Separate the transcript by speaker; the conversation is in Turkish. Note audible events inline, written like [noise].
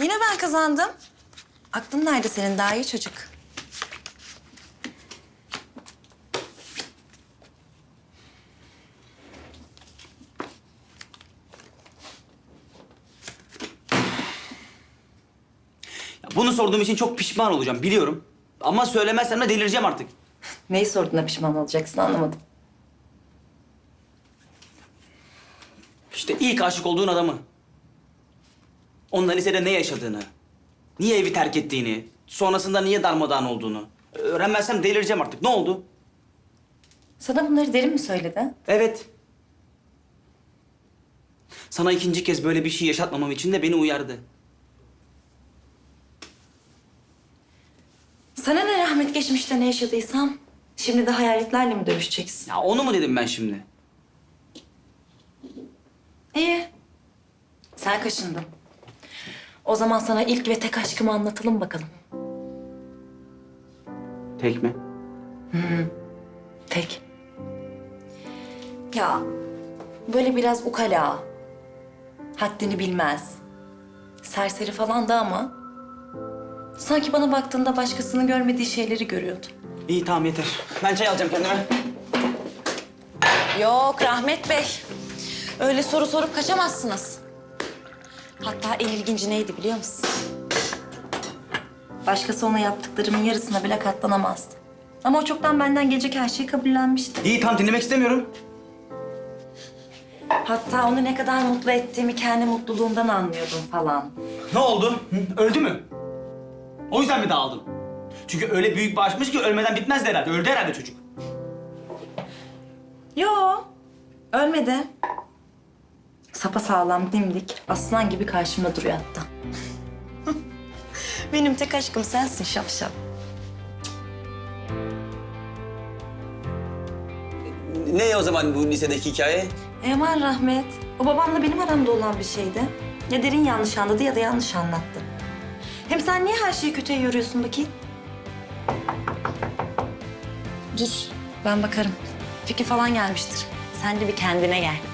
Speaker 1: Yine ben kazandım. Aklın nerede senin daha iyi çocuk?
Speaker 2: Ya bunu sorduğum için çok pişman olacağım biliyorum. Ama söylemezsem de delireceğim artık. [laughs]
Speaker 1: Neyi sorduğuna pişman olacaksın anlamadım.
Speaker 2: İşte ilk aşık olduğun adamı. Onunla lisede ne yaşadığını, niye evi terk ettiğini, sonrasında niye darmadağın olduğunu. Öğrenmezsem delireceğim artık. Ne oldu?
Speaker 1: Sana bunları derin mi söyledi?
Speaker 2: Evet. Sana ikinci kez böyle bir şey yaşatmamam için de beni uyardı.
Speaker 1: Sana ne rahmet geçmişte ne yaşadıysam... ...şimdi de hayaletlerle mi dövüşeceksin?
Speaker 2: Ya onu mu dedim ben şimdi?
Speaker 1: İyi. Sen kaşındın. O zaman sana ilk ve tek aşkımı anlatalım bakalım.
Speaker 2: Tek mi?
Speaker 1: Tek. Ya böyle biraz ukala. Haddini bilmez. Serseri falan da ama... ...sanki bana baktığında başkasının görmediği şeyleri görüyordu.
Speaker 2: İyi tamam yeter. Ben çay alacağım kendime.
Speaker 1: Yok Rahmet Bey. Öyle soru sorup kaçamazsınız. Hatta en ilginci neydi biliyor musun? Başkası ona yaptıklarımın yarısına bile katlanamazdı. Ama o çoktan benden gelecek her şeyi kabullenmişti.
Speaker 2: İyi tamam dinlemek istemiyorum.
Speaker 1: Hatta onu ne kadar mutlu ettiğimi kendi mutluluğumdan anlıyordum falan.
Speaker 2: Ne oldu? Hı? Öldü mü? O yüzden mi dağıldın? Çünkü öyle büyük bir aşkmış ki ölmeden bitmezdi herhalde. Öldü herhalde çocuk.
Speaker 1: Yo, ölmedi. Sapa sağlam, dimdik, aslan gibi karşımda duruyor hatta. [laughs] Benim tek aşkım sensin şapşap.
Speaker 2: Ne o zaman bu lisedeki hikaye?
Speaker 1: Eman rahmet. O babamla benim aramda olan bir şeydi. Ya derin yanlış anladı ya da yanlış anlattı. Hem sen niye her şeyi kötüye yoruyorsun bakayım? Dur, ben bakarım. Fikri falan gelmiştir. Sen de bir kendine gel.